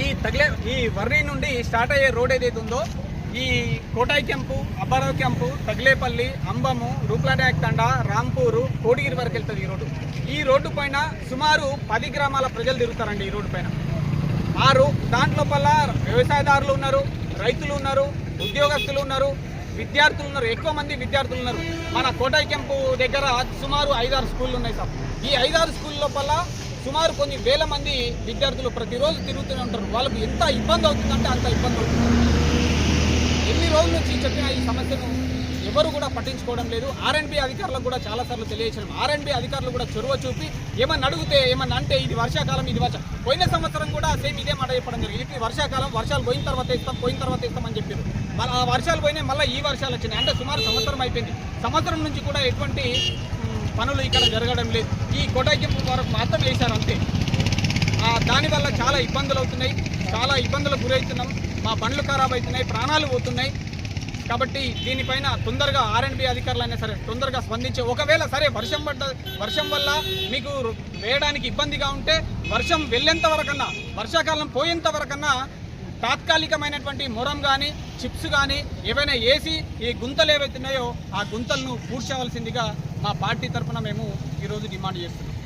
ఈ తగిలే ఈ వర్రి నుండి స్టార్ట్ అయ్యే రోడ్ ఏదైతే ఉందో ఈ కోటాయి క్యాంపు అబ్బారావు క్యాంపు తగిలేపల్లి అంబము రూప్లాడాక్ తండ రాంపూరు కోడిగిరి వరకు వెళ్తుంది ఈ రోడ్డు. ఈ రోడ్డు పైన సుమారు పది గ్రామాల ప్రజలు తిరుగుతారండి ఈ రోడ్డు పైన. ఆరు దాంట్లో వ్యవసాయదారులు ఉన్నారు రైతులు ఉన్నారు ఉద్యోగస్తులు ఉన్నారు విద్యార్థులు ఉన్నారు ఎక్కువ మంది విద్యార్థులు ఉన్నారు. మన కోటాయి క్యాంపు దగ్గర సుమారు ఐదారు స్కూళ్ళు ఉన్నాయి సార్. ఈ ఐదారు స్కూల్ లోపల సుమారు కొన్ని వేల మంది విద్యార్థులు ప్రతిరోజు తిరుగుతూనే ఉంటారు. వాళ్ళకు ఎంత ఇబ్బంది అవుతుందంటే అంత ఇబ్బంది అవుతుంది. ఎన్ని రోజుల నుంచి చెప్పిన ఈ సమస్యను ఎవరు కూడా పట్టించుకోవడం లేదు. ఆర్ఎన్బి అధికారులకు కూడా చాలాసార్లు తెలియచేయడం ఆర్ఎన్బి అధికారులు కూడా చొరవ చూపి ఏమన్నా అడిగితే ఏమన్నా అంటే ఇది వర్షాకాలం ఇది వర్ష. పోయిన సంవత్సరం కూడా సేమ్ ఇదే మాట చెప్పడం జరిగింది. ఇది వర్షాకాలం వర్షాలు పోయిన తర్వాత ఇస్తాం పోయిన తర్వాత ఇస్తామని చెప్పారు. మళ్ళీ ఆ వర్షాలు పోయినాయి మళ్ళీ ఈ వర్షాలు వచ్చినాయి. అంటే సుమారు సంవత్సరం అయిపోయింది. సంవత్సరం నుంచి కూడా ఎటువంటి పనులు ఇక్కడ జరగడం లేదు. ఈ కొటాకింపు వరకు మాత్రం వేశారు అంతే. దానివల్ల చాలా ఇబ్బందులు అవుతున్నాయి. చాలా ఇబ్బందులకు గురవుతున్నాం మా బండ్లు ఖరాబ్ అవుతున్నాయి. ప్రాణాలు పోతున్నాయి. కాబట్టి దీనిపైన తొందరగా ఆర్ఎండ్బి అధికారులు అయినా సరే తొందరగా స్పందించి ఒకవేళ సరే వర్షం పడ్డ వర్షం వల్ల మీకు వేయడానికి ఇబ్బందిగా ఉంటే వర్షం వెళ్ళేంత వరకన్నా వర్షాకాలం పోయేంత వరకన్నా తాత్కాలికమైనటువంటి మొరం కానీ చిప్స్ కానీ ఏవైనా వేసి ఈ గుంతలు ఏవైతున్నాయో ఆ గుంతలను పూడ్చవలసిందిగా మా పార్టీ తరఫున మేము ఈరోజు డిమాండ్ చేస్తున్నాం.